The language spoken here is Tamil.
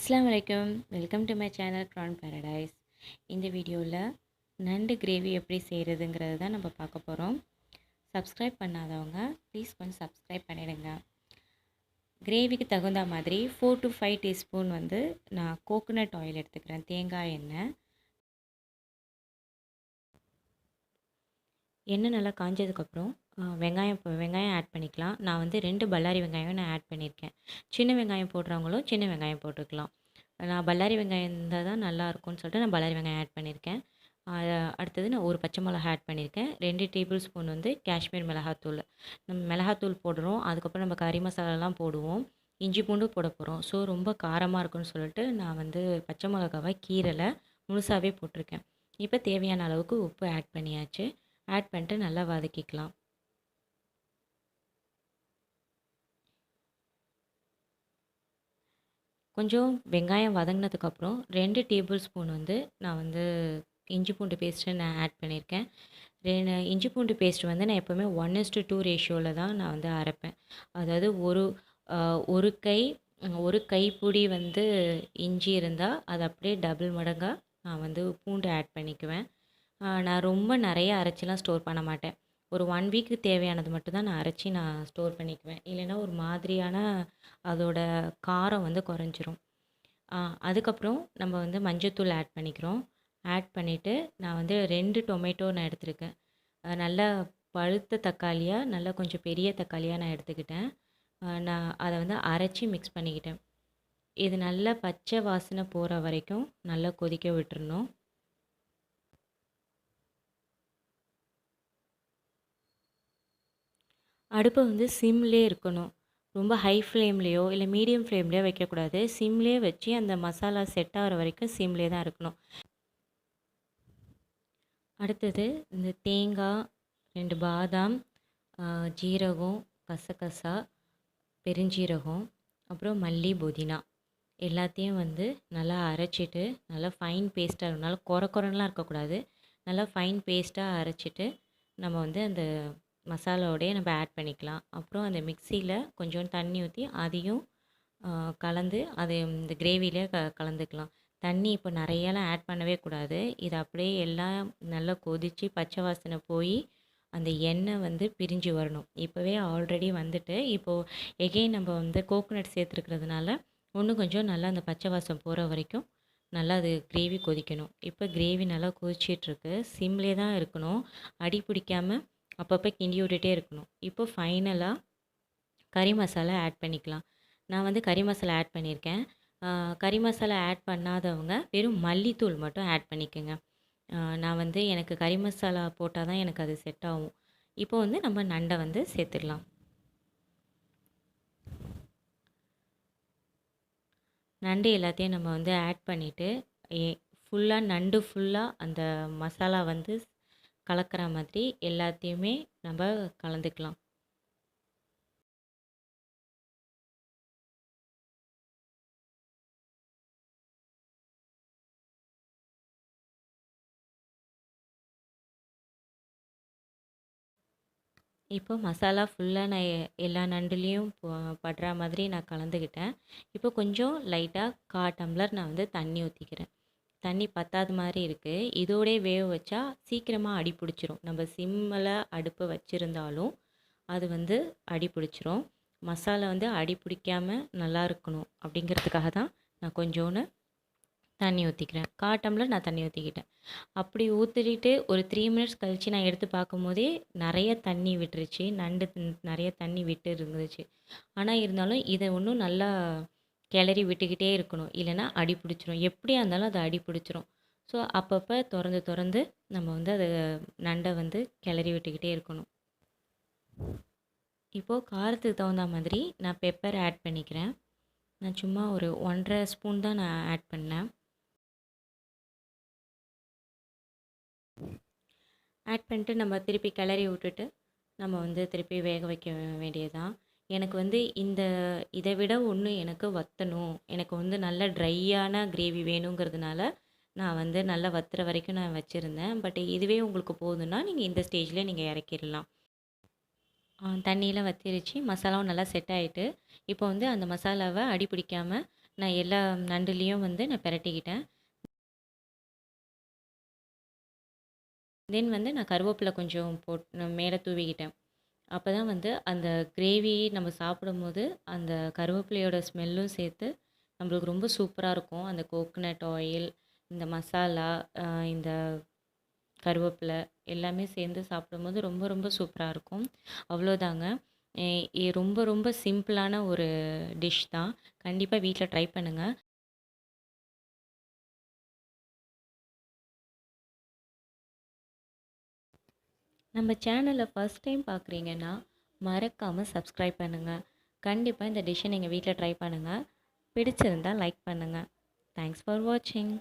அஸ்ஸலாமு அலைக்கும். Welcome to my channel Kran Paradise. இந்த வீடியோவில் நண்டு கிரேவி எப்படி செய்கிறதுங்கிறது தான் நம்ம பார்க்க போகிறோம் சப்ஸ்கிரைப் பண்ணாதவங்க ப்ளீஸ் கொஞ்சம் சப்ஸ்கிரைப் பண்ணிடுங்க. கிரேவிக்கு தகுந்த மாதிரி ஃபோர் டு ஃபைவ் டீஸ்பூன் வந்து நான் கோகோனட் ஆயில் எடுத்துக்கிறேன். தேங்காய் எண்ணெய். எண்ணெய் நல்லா காஞ்சதுக்கப்புறம் வெங்காயம் வெங்காயம் ஆட் பண்ணிக்கலாம். நான் வந்து ரெண்டு பல்லாரி வெங்காயம் நான் ஆட் பண்ணியிருக்கேன். சின்ன வெங்காயம் போடுறவங்களும் சின்ன வெங்காயம் போட்டுக்கலாம். நான் பல்லாரி வெங்காயம் இருந்தால் தான் நல்லாயிருக்கும்னு சொல்லிட்டு நான் பல்லாரி வெங்காயம் ஆட் பண்ணியிருக்கேன். அடுத்தது நான் ஒரு பச்சை மிளகா ஆட் பண்ணியிருக்கேன். ரெண்டு டேபிள் ஸ்பூன் வந்து காஷ்மீர் மிளகாத்தூள். நம்ம மிளகாத்தூள் போடுறோம். அதுக்கப்புறம் நம்ம கறி மசாலாலாம் போடுவோம். இஞ்சி பூண்டு போட போகிறோம் ஸோ ரொம்ப காரமாக இருக்குன்னு சொல்லிட்டு நான் வந்து பச்சை மிளகாவை கீரலை முழுசாகவே போட்டிருக்கேன். இப்போ தேவையான அளவுக்கு உப்பு ஆட் பண்ணியாச்சு. ஆட் பண்ணிட்டு நல்லா வதக்கிக்கலாம். கொஞ்சம் வெங்காயம் வதங்கினதுக்கப்புறம் ரெண்டு டேபிள் ஸ்பூன் வந்து நான் வந்து இஞ்சி பூண்டு பேஸ்ட்டு நான் ஆட் பண்ணியிருக்கேன். ரெண்டு இஞ்சி பூண்டு பேஸ்ட் வந்து நான் எப்போவுமே ஒன் இஸ்டு டூ ரேஷியோவில் தான் நான் வந்து அரைப்பேன். அதாவது ஒரு ஒரு கை ஒரு கைப்பிடி வந்து இஞ்சி இருந்தால் அது அப்படியே டபுள் மடங்காக நான் வந்து பூண்டு ஆட் பண்ணிக்குவேன். நான் ரொம்ப நிறைய அரைச்சிலாம் ஸ்டோர் பண்ண மாட்டேன். ஒரு ஒன் வீக்கு தேவையானது மட்டும்தான் நான் அரைச்சி நான் ஸ்டோர் பண்ணிக்குவேன். இல்லைன்னா ஒரு மாதிரியான அதோட காரம் வந்து குறைஞ்சிரும். அதுக்கப்புறம் நம்ம வந்து மஞ்சத்தூள் ஆட் பண்ணிக்கிறோம். ஆட் பண்ணிவிட்டு நான் வந்து ரெண்டு டொமேட்டோ நான் எடுத்திருக்கேன். நல்லா பழுத்த தக்காளியாக நல்லா கொஞ்சம் பெரிய தக்காளியாக நான் எடுத்துக்கிட்டேன். நான் அதை வந்து அரைச்சி மிக்ஸ் பண்ணிக்கிட்டேன். இது நல்லா பச்சை வாசனை போகிற வரைக்கும் நல்லா கொதிக்க விட்டுறணும். அடுப்பை வந்து சிம்லே இருக்கணும். ரொம்ப ஹை ஃப்ளேம்லேயோ இல்லை மீடியம் ஃப்ளேம்லேயோ வைக்கக்கூடாது. சிம்லேயே வச்சு அந்த மசாலா செட் ஆகிற வரைக்கும் சிம்லே தான் இருக்கணும். அடுத்தது இந்த தேங்காய் ரெண்டு பாதாம் ஜீரகம் கசகசா பெருஞ்சீரகம் அப்புறம் மல்லி புதினா. எல்லாத்தையும் வந்து நல்லா அரைச்சிட்டு நல்லா ஃபைன் பேஸ்ட்டாக இருக்கும் நல்லா குறை குறைலாம் இருக்கக்கூடாது. நல்லா ஃபைன் பேஸ்ட்டாக அரைச்சிட்டு நம்ம வந்து அந்த மசாலாவோடையே நம்ம ஆட் பண்ணிக்கலாம். அப்புறம் அந்த மிக்சியில் கொஞ்சோண்டு தண்ணி ஊற்றி அதையும் கலந்து அது இந்த கிரேவியில் க கலந்துக்கலாம். தண்ணி இப்போ நிறையலாம் ஆட் பண்ணவே கூடாது. இது அப்படியே எல்லாம் நல்லா கொதித்து பச்சை வாசனை போய் அந்த எண்ணெய் வந்து பிரிஞ்சு வரணும். இப்போவே ஆல்ரெடி வந்துட்டு இப்போது எகெயின் நம்ம வந்து கோகோனட் சேர்த்துருக்கிறதுனால இன்னும் கொஞ்சம் நல்லா அந்த பச்சை வாசம் போகிற வரைக்கும் நல்லா அது கிரேவி கொதிக்கணும். இப்போ கிரேவி நல்லா கொதிச்சிட்ருக்கு. சிம்லே தான் இருக்கணும். அடி பிடிக்காமல் அப்பப்போ கிண்டி விட்டுட்டே இருக்கணும். இப்போ ஃபைனலாக கறி மசாலா ஆட் பண்ணிக்கலாம். நான் வந்து கறி மசாலா ஆட் பண்ணியிருக்கேன். கறி மசாலா ஆட் பண்ணாதவங்க வெறும் மல்லித்தூள் மட்டும் ஆட் பண்ணிக்கோங்க. நான் வந்து எனக்கு கறி மசாலா போட்டால் தான் எனக்கு அது செட் ஆகும். இப்போ வந்து நம்ம நண்டை வந்து சேர்த்துடலாம். நண்டு எல்லாத்தையும் நம்ம வந்து ஆட் பண்ணிவிட்டு ஃபுல்லாக நண்டு ஃபுல்லாக அந்த மசாலா வந்து கலக்கிற மாதிரி எல்லாத்தையுமே நம்ம கலந்துக்கலாம். இப்போ மசாலா ஃபுல்லாக நான் எல்லா நண்டுலேயும் படுற மாதிரி நான் கலந்துக்கிட்டேன் இப்போ கொஞ்சம் லைட்டாக கா டம்ளர் நான் வந்து தண்ணி ஊற்றிக்கிறேன் தண்ணி பத்தாத மாதிரி இருக்குது இதோடய வேக வச்சா சீக்கிரமாக அடி பிடிச்சிரும். நம்ம சிம்மில் அடுப்பை வச்சுருந்தாலும் அது வந்து அடி பிடிச்சிரும். மசாலா வந்து அடி பிடிக்காமல் நல்லா இருக்கணும் அப்படிங்கிறதுக்காக தான் நான் கொஞ்சோன்னு தண்ணி ஊற்றிக்கிறேன் கா டம்ளர் நான் தண்ணி ஊற்றிக்கிட்டேன் அப்படி ஊற்றிட்டு ஒரு த்ரீ மினிட்ஸ் கழித்து நான் எடுத்து பார்க்கும்போதே நிறைய தண்ணி விட்டுருச்சு. நண்டு நிறைய தண்ணி விட்டு இருந்துச்சு. ஆனால் இருந்தாலும் இதை ஒன்றும் நல்லா கிளறி விட்டுக்கிட்டே இருக்கணும். இல்லைன்னா அடி பிடிச்சிரும். எப்படியா இருந்தாலும் அது அடி பிடிச்சிரும். ஸோ அப்பப்போ திறந்து திறந்து நம்ம வந்து அதை நண்டை வந்து கிளறி விட்டுக்கிட்டே இருக்கணும். இப்போது காரத்துக்கு தகுந்த மாதிரி நான் பெப்பர் ஆட் பண்ணிக்கிறேன். நான் சும்மா ஒரு ஒன்றரை ஸ்பூன் தான் நான் ஆட் பண்ணேன். ஆட் பண்ணிட்டு நம்ம திருப்பி கிளறி விட்டுட்டு நம்ம வந்து திருப்பி வேக வைக்க வேண்டியதுதான். எனக்கு வந்து இந்த இதை விட ஒன்று எனக்கு வற்றணும் எனக்கு வந்து நல்ல ட்ரையான கிரேவி வேணுங்கிறதுனால நான் வந்து நல்லா வத்துற வரைக்கும் நான் வச்சுருந்தேன். பட் இதுவே உங்களுக்கு போதுன்னா நீங்கள் இந்த ஸ்டேஜில் நீங்கள் இறக்கிடலாம். தண்ணியில் வத்திருச்சு. மசாலாவும் நல்லா செட் ஆகிட்டு இப்போ வந்து அந்த மசாலாவை அடி பிடிக்காமல் நான் எல்லா நண்டுலேயும் வந்து நான் பிரட்டிக்கிட்டேன். தென் வந்து நான் கருவேப்பிலை கொஞ்சம் போட் மேலே தூவிக்கிட்டேன். அப்போ தான் வந்து அந்த கிரேவி நம்ம சாப்பிடும்போது அந்த கருவேப்பிலையோட ஸ்மெல்லும் சேர்த்து நம்மளுக்கு ரொம்ப சூப்பராக இருக்கும். அந்த கோகனட் ஆயில் இந்த மசாலா இந்த கருவேப்பிலை எல்லாமே சேர்ந்து சாப்பிடும்போது ரொம்ப ரொம்ப சூப்பராக இருக்கும். அவ்வளோதாங்க. ரொம்ப ரொம்ப சிம்பிளான ஒரு டிஷ் தான். கண்டிப்பாக வீட்டில் ட்ரை பண்ணுங்கள் நம்ம சேனலை ஃபஸ்ட் டைம் பார்க்குறீங்கன்னா மறக்காமல் சப்ஸ்கிரைப் பண்ணுங்கள் கண்டிப்பாக இந்த டிஷ்ஷை நீங்கள் வீட்டில் ட்ரை பண்ணுங்கள் பிடிச்சிருந்தால் லைக் பண்ணுங்கள் தேங்க்ஸ் ஃபார் வாட்சிங்